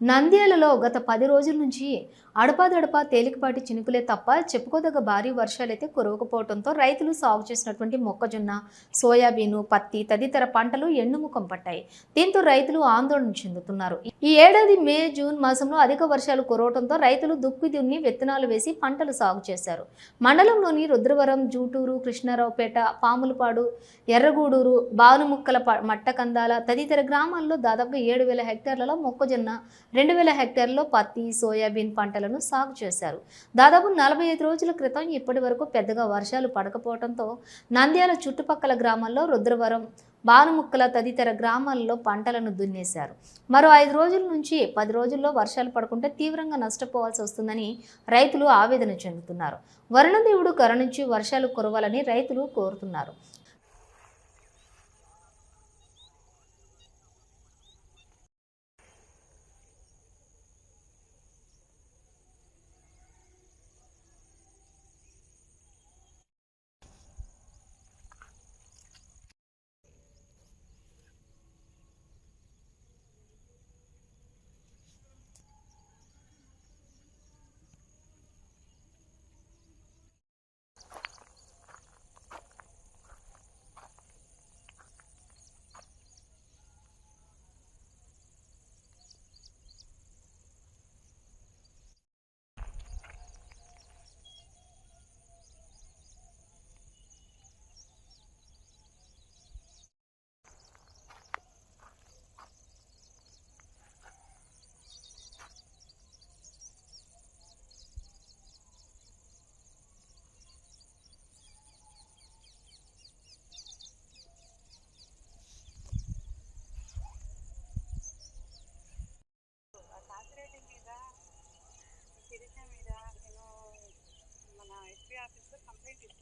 నంద్యాలలో గత పది రోజుల నుంచి అడపాదడపా తేలికపాటి చినుకులే తప్ప చెప్పుకోదగ్గ భారీ వర్షాలైతే కురవకపోవడంతో రైతులు సాగు చేసినటువంటి మొక్కజొన్న సోయాబీను పత్తి తదితర పంటలు ఎండుముఖం పట్టాయి. దీంతో రైతులు ఆందోళన చెందుతున్నారు. ఈ ఏడాది మే జూన్ మాసంలో అధిక వర్షాలు కురవడంతో రైతులు దుక్కి దున్ని విత్తనాలు వేసి పంటలు సాగు చేశారు. మండలంలోని రుద్రవరం జూటూరు కృష్ణారావుపేట పాములపాడు ఎర్రగూడూరు బానుముక్కల మట్టకందాల తదితర గ్రామాల్లో దాదాపు ఏడు వేల హెక్టార్లలో మొక్కజొన్న రెండు వేల హెక్టార్లలో పత్తి సోయాబీన్ పంటలను సాగు చేశారు. దాదాపు నలభై ఐదు రోజుల క్రితం ఇప్పటి వరకు పెద్దగా వర్షాలు పడకపోవడంతో నంద్యాల చుట్టుపక్కల గ్రామాల్లో రుద్రవరం బానుముక్కల తదితర గ్రామాల్లో పంటలను దున్నేశారు. మరో ఐదు రోజుల నుంచి పది రోజుల్లో వర్షాలు పడకుంటే తీవ్రంగా నష్టపోవాల్సి వస్తుందని రైతులు ఆవేదన చెందుతున్నారు. వరుణదేవుడు కరుణించి వర్షాలు కురవాలని రైతులు కోరుతున్నారు.